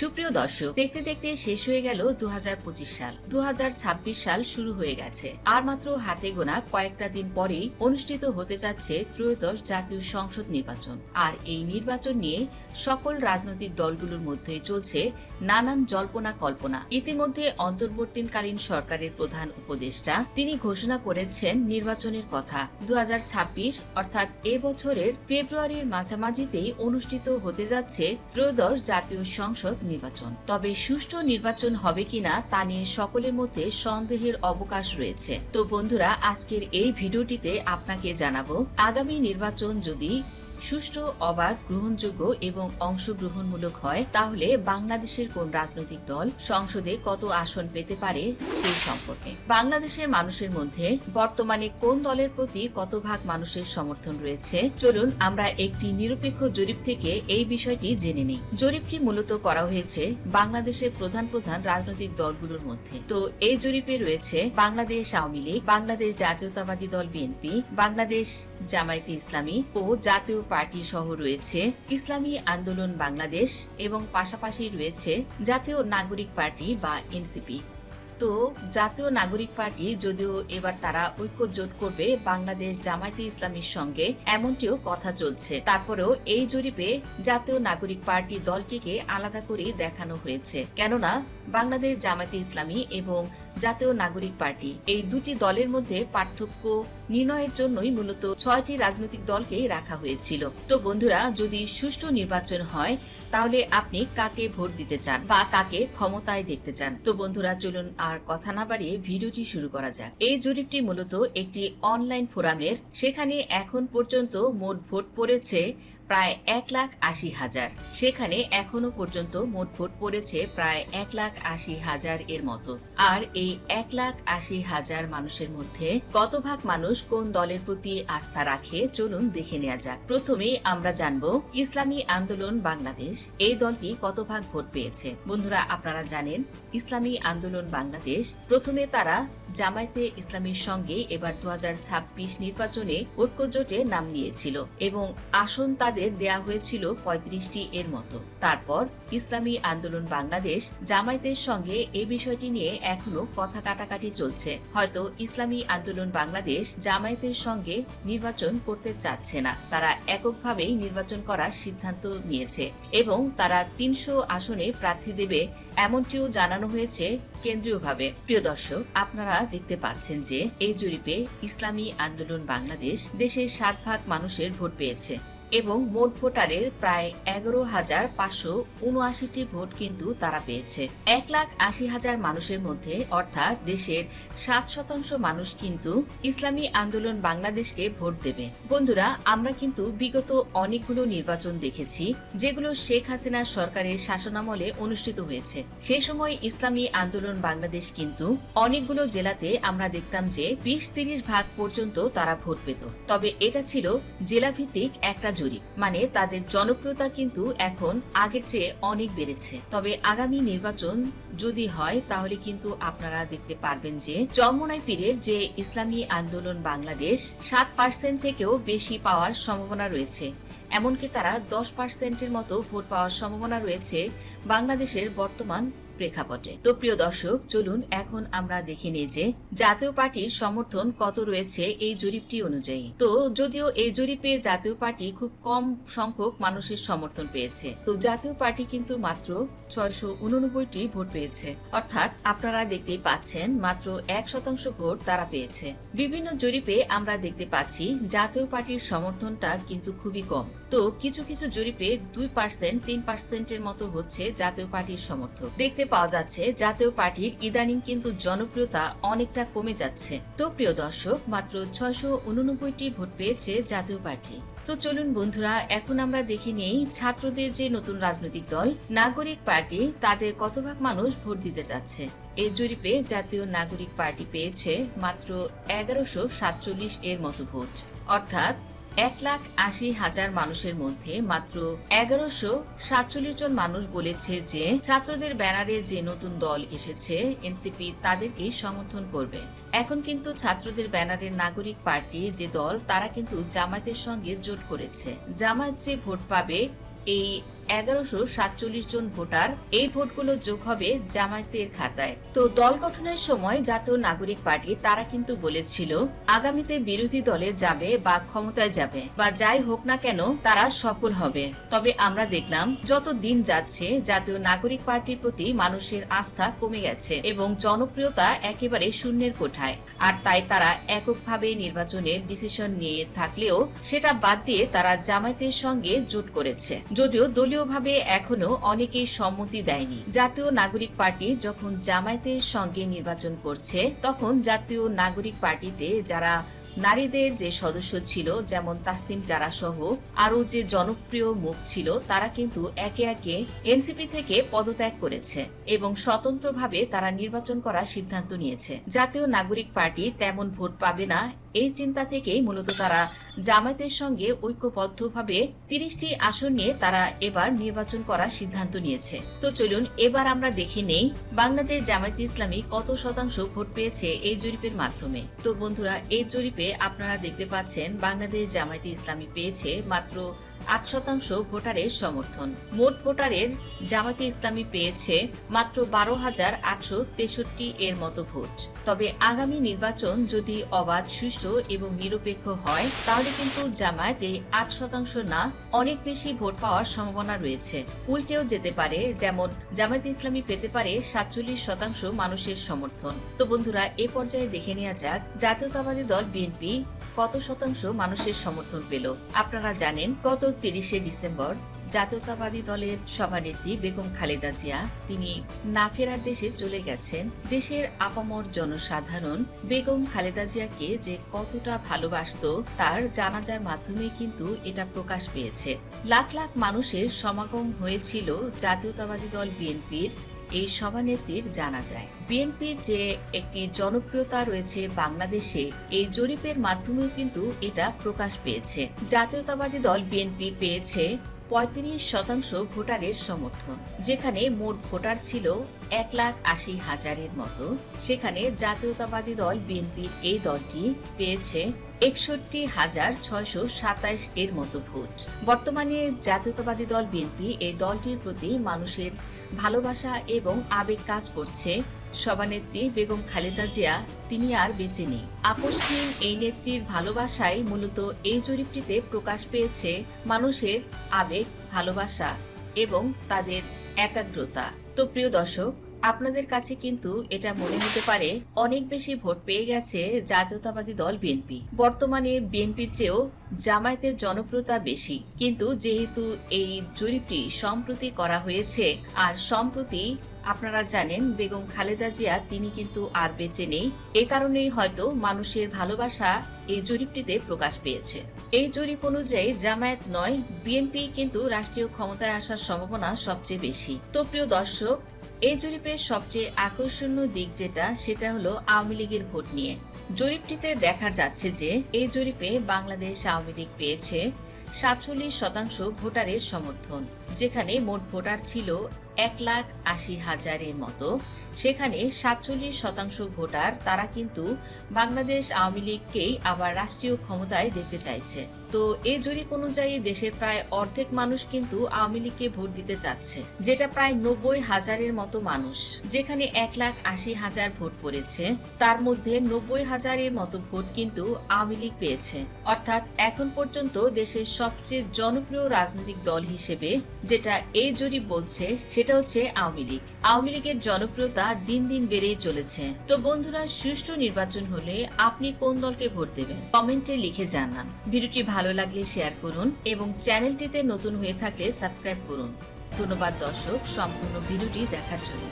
সুপ্রিয় দর্শক, দেখতে দেখতে শেষ হয়ে গেল দু হাজার পঁচিশ সাল। দু হাজার ছাব্বিশ সাল শুরু হয়ে গেছে। আর মাত্র হাতে গোনা কয়েকটা দিন পরেই অনুষ্ঠিত হতে যাচ্ছে ত্রয়োদশ জাতীয় সংসদ নির্বাচন। আর এই নির্বাচন নিয়ে সকল রাজনৈতিক দলগুলোর মধ্যে চলছে নানান জল্পনা কল্পনা। ইতিমধ্যে অন্তর্বর্তীকালীন সরকারের প্রধান উপদেষ্টা, তিনি ঘোষণা করেছেন নির্বাচনের কথা। দু হাজার ছাব্বিশ, অর্থাৎ এ বছরের ফেব্রুয়ারির মাঝামাঝিতেই অনুষ্ঠিত হতে যাচ্ছে ত্রয়োদশ জাতীয় সংসদ নির্বাচন। তবে সুষ্ঠু নির্বাচন হবে কিনা তা নিয়ে সকলের মধ্যে সন্দেহের অবকাশ রয়েছে। তো বন্ধুরা, আজকের এই ভিডিওটিতে আপনাকে জানাব, আগামী নির্বাচন যদি সুষ্ঠু, অবাধ, গ্রহণযোগ্য এবং অংশগ্রহণমূলক হয়, তাহলে বাংলাদেশের কোন রাজনৈতিক দল সংসদে কত আসন পেতে পারে সেই সম্পর্কে। বাংলাদেশের মানুষের মধ্যে বর্তমানে কোন দলের প্রতি কত ভাগ মানুষের সমর্থন রয়েছে? চলুন আমরা একটি নিরপেক্ষ জরিপ থেকে এই বিষয়টি জেনে নিই। জরিপটি মূলত করা হয়েছে বাংলাদেশের প্রধান প্রধান রাজনৈতিক দলগুলোর মধ্যে। তো এই জরিপে রয়েছে বাংলাদেশ আওয়ামী লীগ, বাংলাদেশ জাতীয়তাবাদী দল বিএনপি, বাংলাদেশ জামায়াতে ইসলামী ও জাতীয় পার্টি সহ রয়েছে ইসলামী আন্দোলন বাংলাদেশ এবং পাশাপাশি রয়েছে জাতীয় নাগরিক পার্টি বা এনসিপি। তো জাতীয় নাগরিক পার্টি যদিও এবার তারা ঐক্য জোট করবে বাংলাদেশ জামায়াতে ইসলামীর সঙ্গে, এমনটিও কথা চলছে। তারপরেও এই জরিপে জাতীয় নাগরিক পার্টি দলটিকে আলাদা করে দেখানো হয়েছে। কেননা বাংলাদেশ জামায়াতে ইসলামী এবং জাতীয় নাগরিক পার্টি। এই দুটি দলের মধ্যে পার্থক্য নির্ণয়ের জন্যই মূলত ছয়টি রাজনৈতিক দলকে রাখা হয়েছিল। তো বন্ধুরা, যদি সুষ্ঠু নির্বাচন হয়, তাহলে আপনি কাকে ভোট দিতে চান বা কাকে ক্ষমতায় দেখতে চান? তো বন্ধুরা, চলুন আর কথা না বাড়িয়ে ভিডিওটি শুরু করা যাক। এই জরিপটি মূলত একটি অনলাইন ফোরামের, সেখানে এখন পর্যন্ত মোট ভোট পড়েছে প্রায় এক লাখ আশি হাজার। সেখানে এখনও পর্যন্ত মোট ভোট পড়েছে প্রায় এক লাখ আশি হাজার এর মতো। আর এই এক লাখ আশি হাজার মানুষের মধ্যে কত ভাগ মানুষ কোন দলের প্রতি আস্থা রাখে, চলুন দেখে নেওয়া যাক। প্রথমে আমরা জানব, ইসলামী আন্দোলন বাংলাদেশ, এই দলটি কত ভাগ ভোট পেয়েছে? বন্ধুরা, আপনারা জানেন, ইসলামী আন্দোলন বাংলাদেশ, প্রথমে তারা জামায়াতে ইসলামীর সঙ্গে এবার দু হাজার ছাব্বিশ নির্বাচনে ঐক্যজোটে নাম নিয়েছিল এবং আসন তাদের দেয়া হয়েছিল পঁয়ত্রিশটি এর মতো। তারপর ইসলামী আন্দোলন বাংলাদেশ জামায়াতের সঙ্গে এ বিষয়টি নিয়ে এখনও কথা কাটাকাটি চলছে। হয়তো ইসলামী আন্দোলন বাংলাদেশ জামায়াতের সঙ্গে নির্বাচন করতে চাচ্ছে না। তারা এককভাবেই নির্বাচন করার সিদ্ধান্ত নিয়েছে এবং তারা তিনশো আসনে প্রার্থী দেবে এমনটিও জানানো হয়েছে কেন্দ্রীয়ভাবে। প্রিয় দর্শক, আপনারা দেখতে পাচ্ছেন যে এই জরিপে ইসলামী আন্দোলন বাংলাদেশ দেশের সাত ভাগ মানুষের ভোট পেয়েছে। এবং মোট ভোটারের প্রায় এগারো হাজার পাঁচশো উনআশিটি ভোট কিন্তু তারা পেয়েছে। এক লাখ আশি হাজার মানুষের মধ্যে, অর্থাৎ দেশের সাত শতাংশ মানুষ কিন্তু ইসলামী আন্দোলন বাংলাদেশকে ভোট দেবে। বন্ধুরা, আমরা কিন্তু বিগত অনেকগুলো নির্বাচন দেখেছি, যেগুলো শেখ হাসিনা সরকারের শাসনামলে অনুষ্ঠিত হয়েছে। সে সময় ইসলামী আন্দোলন বাংলাদেশ কিন্তু অনেকগুলো জেলাতে আমরা দেখতাম যে বিশ তিরিশ ভাগ পর্যন্ত তারা ভোট পেত। তবে এটা ছিল জেলাভিত্তিক একটা জরিপ মানে তাদের জনপ্রিয়তা কিন্তু এখন আগের চেয়ে অনেক বেড়েছে। তবে আগামী নির্বাচন যদি হয়, তাহলে কিন্তু আপনারা দেখতে পারবেন যে চরমনাই পীরের যে ইসলামী আন্দোলন বাংলাদেশ, সাত পার্সেন্ট থেকেও বেশি পাওয়ার সম্ভাবনা রয়েছে। এমনকি তারা দশ পার্সেন্টের মতো ভোট পাওয়ার সম্ভাবনা রয়েছে বাংলাদেশের বর্তমান প্রেক্ষাপটে। তো প্রিয় দর্শক, চলুন এখন আমরা দেখে নিই যে জাতীয় পার্টির সমর্থন কত রয়েছে এই জরিপটি অনুযায়ী। তো যদিও এই জরিপে জাতীয় পার্টি খুব কম সংখ্যক মানুষের সমর্থন পেয়েছে, তো জাতীয় পার্টি কিন্তু মাত্র ছয়শো উননব্বইটি ভোট পেয়েছে। অর্থাৎ আপনারা দেখতেই পাচ্ছেন মাত্র এক শতাংশ ভোট তারা পেয়েছে। বিভিন্ন জরিপে আমরা দেখতে পাচ্ছি জাতীয় পার্টির সমর্থনটা কিন্তু খুবই কম। তো কিছু কিছু জরিপে দুই পার্সেন্ট, তিন পার্সেন্টের মতো হচ্ছে জাতীয় পার্টির সমর্থক। দেখতে পাওয়া যাচ্ছে, জাতীয় পার্টির ইদানিং কিন্তু জনপ্রিয়তা অনেকটা কমে যাচ্ছে। তো প্রিয় দর্শক, মাত্র ছয়শো ভোট পেয়েছে জাতীয় পার্টি। তো চলুন বন্ধুরা, এখন আমরা দেখে নেই ছাত্রদের যে নতুন রাজনৈতিক দল, নাগরিক পার্টি, তাদের কত ভাগ মানুষ ভোট দিতে চাচ্ছে। এই জরিপে জাতীয় নাগরিক পার্টি পেয়েছে মাত্র এগারোশো সাতচল্লিশ এর মতো ভোট। অর্থাৎ এক লাখ আশি হাজার মানুষের মধ্যে মাত্র এগারোশো সাতচল্লিশ জন মানুষ বলেছে যে ছাত্রদের ব্যানারে যে নতুন দল এসেছে, এনসিপি তাদেরকেই সমর্থন করবে। এখন কিন্তু ছাত্রদের ব্যানারে নাগরিক পার্টি যে দল, তারা কিন্তু জামায়াতের সঙ্গে জোট করেছে। জামায়াত যে ভোট পাবে, এই এগারোশো সাতচল্লিশ জন ভোটার এই ভোটগুলো যোগ হবে জামায়াতের খাতায়। তো দল গঠনের সময় জাতীয় নাগরিক পার্টি তারা কিন্তু বলেছিল, আগামীতে বিরোধী দলে যাবে বা ক্ষমতায় যাবে বা যাই হোক না কেন তারা সফল হবে। তবে আমরা দেখলাম, যত দিন যাচ্ছে জাতীয় নাগরিক পার্টির প্রতি মানুষের আস্থা কমে গেছে এবং জনপ্রিয়তা একেবারে শূন্যের কোঠায়। আর তাই তারা এককভাবে নির্বাচনের ডিসিশন নিয়ে থাকলেও সেটা বাদ দিয়ে তারা জামায়াতের সঙ্গে জোট করেছে। যদিও দলীয়ভাবে এখনও অনেকেই সম্মতি দেয়নি। জাতীয় নাগরিক পার্টি যখন জামায়াতের সঙ্গে নির্বাচন করছে, তখন জাতীয় নাগরিক পার্টিতে যারা নারীদের যে সদস্য ছিল, যেমন তাসনিম জারা সহ আরও যে জনপ্রিয় মুখ ছিল, তারা কিন্তু একে একে এনসিপি থেকে পদত্যাগ করেছে এবং স্বতন্ত্রভাবে তারা নির্বাচন করার সিদ্ধান্ত নিয়েছে। জাতীয় নাগরিক পার্টি তেমন ভোট পাবে না এই চিন্তা থেকেই মূলত তারা জামায়াতের সঙ্গে ঐক্যবদ্ধভাবে তিরিশটি আসন নিয়ে তারা এবার নির্বাচন করার সিদ্ধান্ত নিয়েছে। তো চলুন এবার আমরা দেখে নেই বাংলাদেশ জামায়াত ইসলামী কত শতাংশ ভোট পেয়েছে এই জরিপের মাধ্যমে। তো বন্ধুরা, এই জরিপে আপনারা দেখতে পাচ্ছেন বাংলাদেশ জামায়াতে ইসলামী পেয়েছে মাত্র আট শতাংশ ভোটারের সমর্থন। মোট ভোটারের জামায়াতে ইসলামী পেয়েছে মাত্র বারো হাজার আটশো তেষট্টি এর মতো ভোট। তবে আগামী নির্বাচন যদি অবাধ, সুষ্ঠু এবং নিরপেক্ষ হয়, তাহলে কিন্তু জামায়াত এই আট শতাংশ না, অনেক বেশি ভোট পাওয়ার সম্ভাবনা রয়েছে। উল্টেও যেতে পারে, যেমন জামায়াত ইসলামী পেতে পারে সাতচল্লিশ শতাংশ মানুষের সমর্থন। তো বন্ধুরা, এ পর্যায়ে দেখে নেওয়া যাক জাতীয়তাবাদী দল বিএনপি কত শতাংশ মানুষের সমর্থন পেল? আপনারা জানেন, গত তিরিশে ডিসেম্বর জাতীয়তাবাদী দলের সভানেত্রী বেগম খালেদা জিয়া, তিনি না ফেরার দেশে চলে গেছেন। দেশের আপামর জনসাধারণ বেগম খালেদা জিয়াকে যে কতটা ভালোবাসত, তার জানাজার মাধ্যমে কিন্তু এটা প্রকাশ পেয়েছে। লাখ লাখ মানুষের সমাগম হয়েছিল জাতীয়তাবাদী দল বিএনপির এই সভানেত্রীর জানা যায়। বিএনপির যে একটি জনপ্রিয়তা রয়েছে বাংলাদেশে, এই জরিপের মাধ্যমেও কিন্তু এটা প্রকাশ পেয়েছে। জাতীয়তাবাদী দল বিএনপি পেয়েছে পঁয়ত্রিশ শতাংশ ভোটারের সমর্থন। যেখানে মোট ভোটার ছিল এক লাখ আশি হাজারের মতো। সেখানে জাতীয়তাবাদী দল বিএনপির এই দলটি পেয়েছে একষট্টি হাজার ছয়শো সাতাইশ এর মতো ভোট। বর্তমানে জাতীয়তাবাদী দল বিএনপি এই দলটির প্রতি মানুষের ভালোবাসা এবং আবেগ কাজ করছে। সভানেত্রী বেগম খালেদা জিয়া, তিনি আর বেঁচে নেই। আপোষহীন এই নেত্রীর ভালোবাসাই মূলত এই জরিপটিতে প্রকাশ পেয়েছে মানুষের আবেগ, ভালোবাসা এবং তাদের একাগ্রতা। তো প্রিয় দর্শক আপনাদের কাছে কিন্তু এটা মনে হতে পারে অনেক বেশি ভোট পেয়ে গেছে জাতীয়তাবাদী দল বিএনপি। বর্তমানে বিএনপির চেয়েও জামায়াতের জনপ্রিয়তা বেশি। কিন্তু যেহেতু এই জরিপটি সম্প্রতি করা হয়েছে, আর সম্প্রতি আপনারা জানেন বেগম খালেদা জিয়া, তিনি কিন্তু আর বেঁচে নেই। এ কারণেই হয়তো মানুষের ভালোবাসা এই জরিপটিতে প্রকাশ পেয়েছে। এই জরিপ অনুযায়ী জামায়াত নয়, বিএনপি কিন্তু রাষ্ট্রীয় ক্ষমতায় আসার সম্ভাবনা সবচেয়ে বেশি। তো প্রিয় দর্শক এই জরিপের সবচেয়ে আকর্ষণীয় দিক যেটা, সেটা হলো আওয়ামী লীগের ভোট নিয়ে। জরিপটিতে দেখা যাচ্ছে যে, এই জরিপে বাংলাদেশ আওয়ামী লীগ পেয়েছে সাতচল্লিশ শতাংশ ভোটারের সমর্থন, যেখানে মোট ভোটার ছিল এক লাখ আশি হাজারের মতো। সেখানে সাতচল্লিশ শতাংশ ভোটার, তারা কিন্তু বাংলাদেশ আওয়ামী লীগকেই আবার রাষ্ট্রীয় ক্ষমতায় দেখতে চাইছে। তো এই জরিপ অনুযায়ী দেশের প্রায় অর্ধেক মানুষ কিন্তু আওয়ামী লীগকে ভোট দিতে চাচ্ছে, যেটা প্রায় নব্বই হাজারের মতো মানুষ, যেখানে এক লাখ আশি হাজার ভোট পড়েছে। তার মধ্যে নব্বই হাজারের মতো ভোট কিন্তু আওয়ামী লীগ পেয়েছে। অর্থাৎ এখন পর্যন্ত দেশের সবচেয়ে জনপ্রিয় রাজনৈতিক দল হিসেবে যেটা এই জরিপ বলছে, সেটা হচ্ছে আওয়ামী লীগ। আওয়ামী লীগের জনপ্রিয়তা দিন দিন বেড়েই চলেছে। তো বন্ধুরা, সুষ্ঠু নির্বাচন হলে আপনি কোন দলকে ভোট দেবেন? কমেন্টে লিখে জানান। ভিডিওটি ভালো লাগলে শেয়ার করুন এবং চ্যানেলটিতে নতুন হয়ে থাকলে সাবস্ক্রাইব করুন। ধন্যবাদ দর্শক, সম্পূর্ণ ভিডিওটি দেখার জন্য।